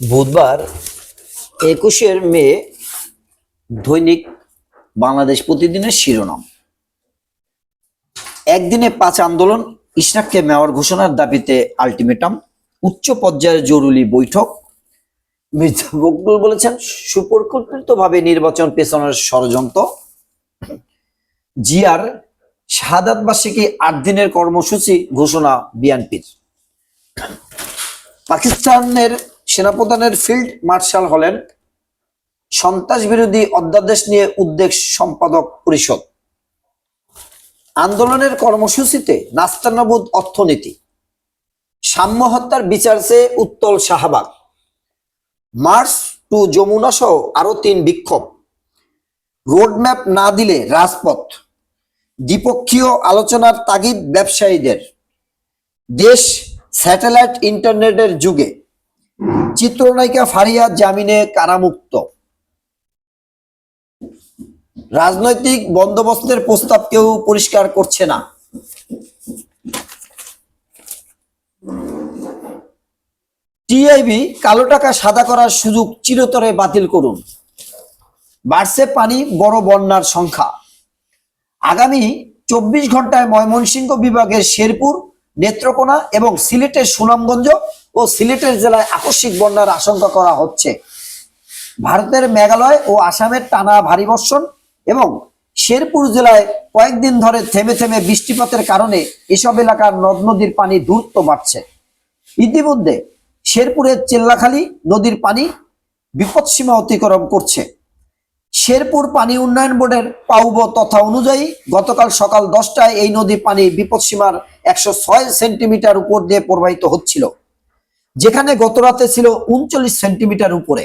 বুধবার একুশের মে দৈনিক বাংলাদেশ প্রতিদিনের শিরোনাম। একদিনে পাঁচ আন্দোলন, ইশরাককে মেয়র ঘোষণার দাবিতে আলটিমেটাম, উচ্চ পর্যায়ের জরুরি বৈঠক। মির্জা ফখরুল বলেছেন, সুপরিকল্পিতভাবে নির্বাচন পেছনের ষড়যন্ত্র। জিয়ার বার্ষিকী আট দিনের কর্মসূচি ঘোষণা বিএনপির। পাকিস্তানের সেনাপ্রধানের ফিল্ড মার্শাল হলেন সন্ত্রাস বিরোধী অধ্যাদেশ নিয়ে উদ্বেগ সম্পাদক পরিষদ। আন্দোলনের কর্মসূচিতে নাস্তানাবুদ অর্থনীতি। সাম্য হত্যার বিচার চেয়ে উত্তল শাহবাগ। মার্চ টু যমুনা সহ আরও তিন বিক্ষোভ। রোডম্যাপ না দিলে রাজপথ। দ্বিপক্ষীয় আলোচনার তাগিদ ব্যবসায়ীদের। দেশ স্যাটেলাইট ইন্টারনেটের যুগে চিত্রনায়িকা ফারিয়া জামিনে কারামুক্ত। রাজনৈতিক বন্দোবস্তের প্রস্তাব কেউ পরিষ্কার করছে না। টিআইবি কালো টাকা সাদা করার সুযোগ চিরতরে বাতিল করুন। বাড়ছে পানি, বড় বন্যার সংখ্যা। আগামী চব্বিশ ঘন্টায় ময়মনসিংহ বিভাগের শেরপুর, নেত্রকোনা এবং সিলেটের সুনামগঞ্জ ও সিলেটের জেলায় আকস্মিক বন্যার আশঙ্কা করা হচ্ছে। ভারতের মেঘালয় ও আসামের টানা ভারী বর্ষণ এবং শেরপুর জেলায় কয়েকদিন ধরে থেমে থেমে বৃষ্টিপাতের কারণে এসব এলাকার নদ নদীর পানি দূরত্ব বাড়ছে। ইতিমধ্যে শেরপুরের চেল্লাখালী নদীর পানি বিপদসীমা অতিক্রম করছে। শেরপুর পানি উন্নয়ন বোর্ডের পাউব তথা অনুযায়ী গতকাল সকাল দশটায় এই নদীর পানি বিপদসীমার একশো ছয় সেন্টিমিটার উপর দিয়ে প্রবাহিত হচ্ছিল। যেখানে গত রাতে ছিল উনচল্লিশ সেন্টিমিটার উপরে।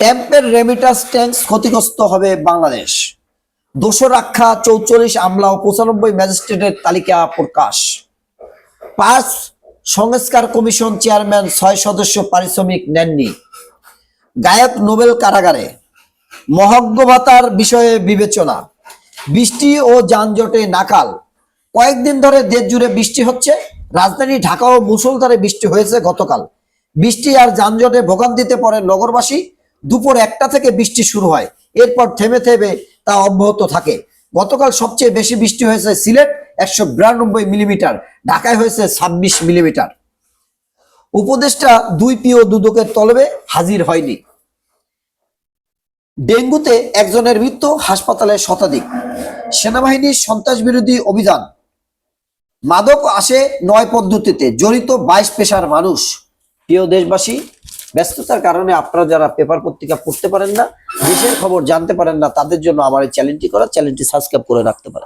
ট্যাম্পের রেমিটাস ট্যাঙ্কস ক্ষতিগ্রস্ত হবে বাংলাদেশ। দোষর আখ্যা চৌচল্লিশ আমলা ও পঁচানব্বই ম্যাজিস্ট্রেটের তালিকা প্রকাশ। পাঁচ সংস্কার কমিশন চেয়ারম্যান ছয় সদস্য পারিশ্রমিক নেননি। গায়ক নোবেল কারাগারে মহজ্ঞ ভাতার বিষয়ে বিবেচনা। বৃষ্টি ও যানজটে নাকাল। কয়েকদিন ধরে দেশ জুড়ে বৃষ্টি হচ্ছে। রাজধানী ঢাকা ও মুসলধারে বৃষ্টি হয়েছে গতকাল। বৃষ্টি আর যানজটে ভোগান্তিতে পড়ে নগরবাসী। দুপুর একটা থেকে বৃষ্টি শুরু হয়। এরপর থেমে থেমে তা অব্যাহত থাকে। গতকাল সবচেয়ে বেশি বৃষ্টি হয়েছে সিলেট, একশো বিরানব্বই মিলিমিটার। ঢাকায় হয়েছে ছাব্বিশ মিলিমিটার। উপদেষ্টা দুই পিও দুদকের তলবে হাজির হয়নি। ডেঙ্গুতে একজনের মৃত্যু, হাসপাতালে শতাধিক। সেনাবাহিনীর সন্ত্রাস বিরোধী অভিযান। মাদক আসে নয় পদ্ধতিতে, জড়িত বাইশ পেশার মানুষ। প্রিয় দেশবাসী, ব্যস্ততার কারণে আপনারা যারা পেপার পত্রিকা পড়তে পারেন না, দেশের খবর জানতে পারেন না, তাদের জন্য আমার এই চ্যানেলটি করা, চ্যানেলটি সাবস্ক্রাইব করে রাখতে পারেন।